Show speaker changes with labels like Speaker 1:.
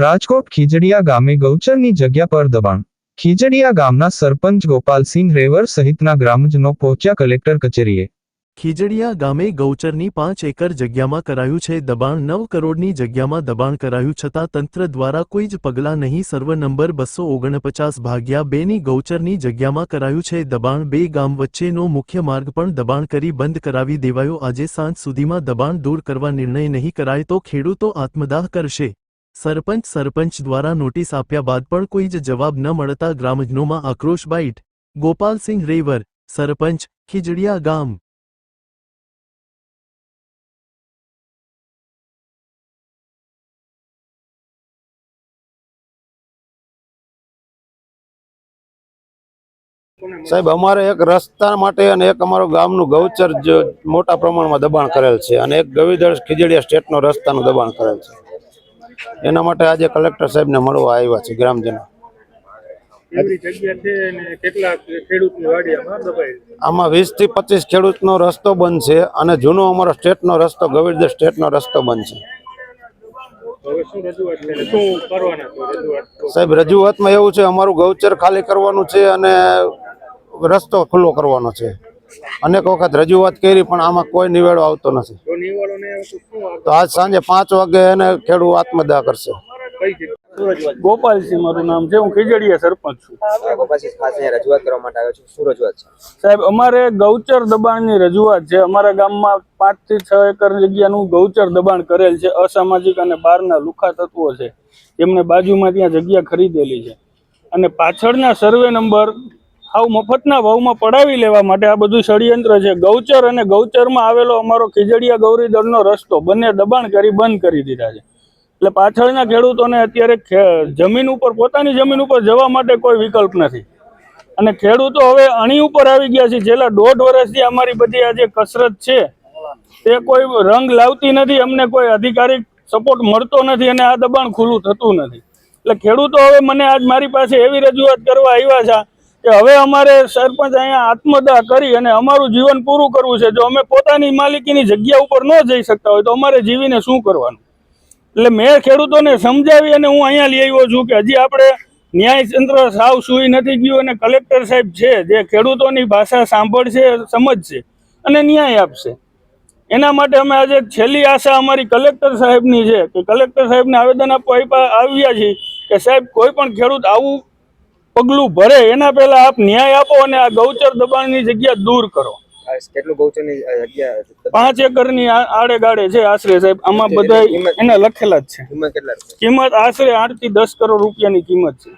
Speaker 1: રાજકોટ ખીજડીયા ગામે ગૌચરની જગ્યા પર દબાણ. ખીજડીયા ગામના સરપંચ ગોપાલસિંહ રેવર સહિતના ગ્રામજનો પહોંચ્યા કલેક્ટર કચેરીએ.
Speaker 2: ખીજડીયા ગામે ગૌચરની પાંચ એકર જગ્યામાં કરાયું છે દબાણ, નવ કરોડની જગ્યામાં દબાણ કરાયું છતાં તંત્ર દ્વારા કોઈ જ પગલાં નહીં, સર્વ નંબર બસો ઓગણપચાસ ભાગ્યા બેની ગૌચરની જગ્યામાં કરાયું છે દબાણ. બે ગામ વચ્ચેનો મુખ્ય માર્ગ પણ દબાણ કરી બંધ કરાવી દેવાયો. આજે સાંજ સુધીમાં દબાણ દૂર કરવા નિર્ણય નહીં કરાય તો ખેડૂતો આત્મદાહ કરશે. સરપંચ સરપંચ દ્વારા નોટિસ આપ્યા બાદ પણ કોઈ જ જવાબ ન મળતા ગ્રામજનોમાં આક્રોશ બાઇટ ગોપાલસિંહ રેવર, સરપંચ, ખીજડીયા ગામ.
Speaker 3: સાહેબ, અમારે એક રસ્તા માટે અને એક અમારું ગામનું ગૌચર મોટા પ્રમાણમાં દબાણ કરેલ છે અને એક ગવિદળ ખીજડીયા સ્ટેટનો રસ્તાનું દબાણ કરેલ છે. એના માટે આજે કલેક્ટર સાહેબને મળવા આવ્યા છે ગ્રામજનો.
Speaker 4: આમાં?
Speaker 3: વીસથી પચીસ ખેડૂતનો રસ્તો બંધ છે અને જૂનો અમારો સ્ટેટનો રસ્તો ગવિડર સ્ટેટનો રસ્તો બંધ છે. સાહેબ રજૂઆતમાં એવું છે અમારું ગૌચર ખાલી કરવાનું છે અને રસ્તો ખુલ્લો કરવાનો છે. અનેક વખત રજૂઆત કરી પણ આમાં કોઈ નિવેડો આવતો નથી.
Speaker 4: તો શું આવે?
Speaker 3: તો આજ સાંજે પાંચ વાગે એને ખેડૂત આત્મદાહ કરશે.
Speaker 4: કઈ
Speaker 5: ગોપાલસિંહ મારું નામ છે હું ખીજડીયા સરપંચ છું.
Speaker 6: રજૂઆત કરવા માટે આવ્યો છું. શું રજૂઆત છે?
Speaker 5: સાહેબ અમારે ગૌચર દબાણની રજૂઆત છે. અમારા ગામમાં પાંચથી છ એકર જગ્યાનું ગૌચર દબાણ કરેલ છે. અસામાજિક અને બહારના લુખા તત્વો છે. એમને બાજુમાં ત્યાં જગ્યા ખરીદેલી છે. અને પાછળના સર્વે નંબર હાવ મફતના ભાવમાં પડાવી લેવા માટે આ બધું ષડયંત્ર છે. ગૌચર અને ગૌચરમાં આવેલો અમારો ખીજડીયા ગૌરીદળનો રસ્તો બંને દબાણ કરી બંધ કરી દીધા છે. એટલે પાછળના ખેડૂતોને અત્યારે જમીન ઉપર, પોતાની જમીન ઉપર જવા માટે કોઈ વિકલ્પ નથી. અને ખેડૂતો હવે અણી ઉપર આવી ગયા છે. છેલ્લા દોઢ વર્ષથી અમારી બધી આ જે કસરત છે, તે કોઈ રંગ લાવતી નથી. અમને કોઈ અધિકારિક સપોર્ટ મળતો નથી અને આ દબાણ ખુલ્લું થતું નથી. એટલે ખેડૂતો હવે મને આજ મારી પાસે એવી રજૂઆત કરવા આવ્યા છે. કે હવે અમારે સરપંચ અહીંયા આત્મદાહ કરી અને અમારું જીવન પૂરું કરવું છે. જો અમે પોતાની માલિકીની જગ્યા ઉપર ન જઈ શકતા હોય તો અમારે જીવીને શું કરવાનું? એટલે મેં ખેડૂતોને સમજાવી અને હું અહીંયા લઈ આવ્યો છું કે હજી આપણે ન્યાયતંત્ર સાવ સુઈ નથી ગયું અને કલેક્ટર સાહેબ છે જે ખેડૂતોની ભાષા સાંભળશે, સમજશે અને ન્યાય આપશે. એના માટે અમે આજે છેલ્લી આશા અમારી કલેક્ટર સાહેબની છે કે કલેક્ટર સાહેબને આવેદન આપવા આવ્યા છીએ કે સાહેબ કોઈ પણ ખેડૂત આવું પગલું ભરે એના પહેલા આપ ન્યાય આપો અને આ ગૌચર દબાણની જગ્યા દૂર કરો.
Speaker 6: કેટલું ગૌચરની જગ્યા
Speaker 5: પાંચ એકરની આડે ગાડે છે આશરે સાહેબ આમાં બધા એના લખેલા જ છે.
Speaker 6: કિંમત
Speaker 5: આશરે આઠથી દસ કરોડ રૂપિયાની કિંમત છે.